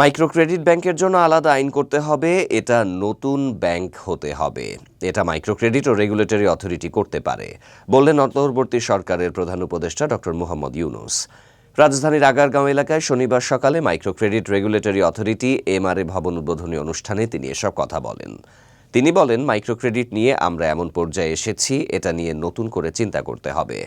Micro credit ব্যাংকের জন্য আলাদা আইন করতে হবে, এটা নতুন ব্যাংক হতে হবে। এটা মাইক্রো ক্রেডিট ও রেগুলেটরি অথরিটি করতে পারে, বললেন অন্তর্বর্তী সরকারের প্রধান উপদেষ্টা ডক্টর মোহাম্মদ ইউনুস। রাজধানীর আগারগাঁও এলাকায় শনিবার সকালে micro credit regulatory authority MRA ভবন উদ্বোধনী অনুষ্ঠানে তিনি এসব কথা বলেন। তিনি বলেন মাইক্রো ক্রেডিট নিয়ে আমরা এমন পর্যায়ে এসেছি, এটা নিয়ে নতুন করে চিন্তা করতে হবে।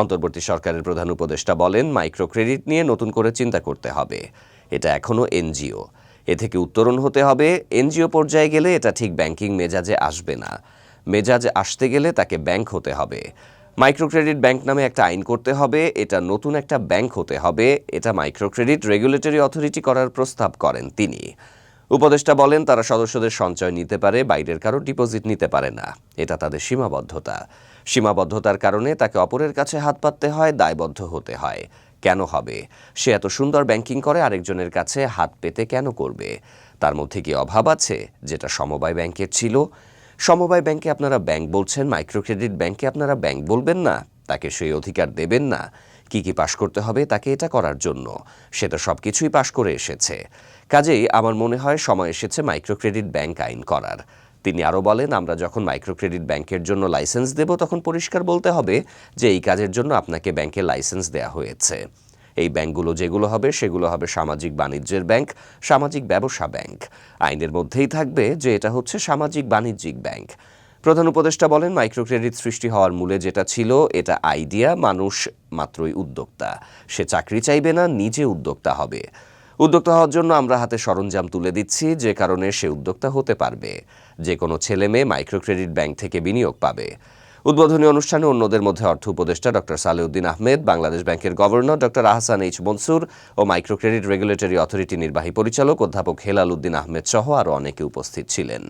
অন্তর্বর্তী সরকারের প্রধান উপদেষ্টা বলেন মাইক্রো ক্রেডিট নিয়ে নতুন করে চিন্তা করতে হবে। এটা এখনও এনজিও। এ থেকে উত্তরণ হতে হবে, এনজিও পর্যায়ে গেলে এটা ঠিক ব্যাংকিং মেজাজে আসবে না। মেজাজে আসতে গেলে তাকে ব্যাংক হতে হবে। মাইক্রো ক্রেডিট ব্যাংক নামে একটা আইন করতে হবে, এটা নতুন একটা ব্যাংক হতে হবে, এটা মাইক্রো ক্রেডিট রেগুলেটরি অথরিটি করার প্রস্তাব করেন তিনি। উপদেষ্টা বলেন, তারা সদস্যদের সঞ্চয় নিতে পারে, বাইরের কারও ডিপোজিট নিতে পারে না। এটা তাদের সীমাবদ্ধতা। সীমাবদ্ধতার কারণে তাকে অপরের কাছে হাত পাততে হয়, দায়বদ্ধ হতে হয়। কেন হবে? সে এত সুন্দর ব্যাংকিং করে, আরেকজনের কাছে হাত পেতে কেন করবে? তার মধ্যে কি অভাব আছে যেটা সমবায় ব্যাংকের ছিল? সমবায় ব্যাংকে আপনারা ব্যাংক বলছেন মাইক্রো ক্রেডিট ব্যাংকে আপনারা ব্যাংক বলবেন না, তাকে সেই অধিকার দেবেন না। কি কি পাশ করতে হবে তাকে এটা করার জন্য? সে তো সব কিছুই পাশ করে এসেছে। কাজেই আমার মনে হয় সময় এসেছে মাইক্রো ক্রেডিট ব্যাংক আইন করার। তিনি আরও বলেন, আমরা যখন মাইক্রো ক্রেডিট ব্যাংকের জন্য লাইসেন্স দেব, তখন পরিষ্কার বলতে হবে যে এই কাজের জন্য আপনাকে ব্যাংকে লাইসেন্স দেওয়া হয়েছে। এই ব্যাংকগুলো যেগুলো হবে, সেগুলো হবে সামাজিক বাণিজ্যের ব্যাংক, সামাজিক ব্যবসা ব্যাংক। আইনের মধ্যেই থাকবে যে এটা হচ্ছে সামাজিক বাণিজ্যিক ব্যাংক। প্রধান উপদেষ্টা বলেন মাইক্রো ক্রেডিট সৃষ্টি হওয়ার মূলে যেটা ছিল, এটা আইডিয়া, মানুষ মাত্রই উদ্যোক্তা। সে চাকরি চাইবে না, নিজে উদ্যোক্তা হবে। উদ্যোক্তা হওয়ার জন্য আমরা হাতে সরঞ্জাম তুলে দিচ্ছি, যে কারণে সে উদ্যোক্তা হতে পারবে। যে কোনো ছেলে মেয়ে মাইক্রো ক্রেডিট ব্যাংক থেকে বিনিয়োগ পাবে। উদ্বোধনী অনুষ্ঠানে অন্যদের মধ্যে অর্থ উপদেষ্টা ডক্টর সালেউদ্দিন আহমেদ, বাংলাদেশ ব্যাংকের governor doctor Ahsan H Mansur ও মাইক্রো ক্রেডিট রেগুলেটরি অথরিটি নির্বাহী পরিচালক অধ্যাপক হেলাল উদ্দিন আহমেদ সহ আরও অনেকে উপস্থিত ছিলেন।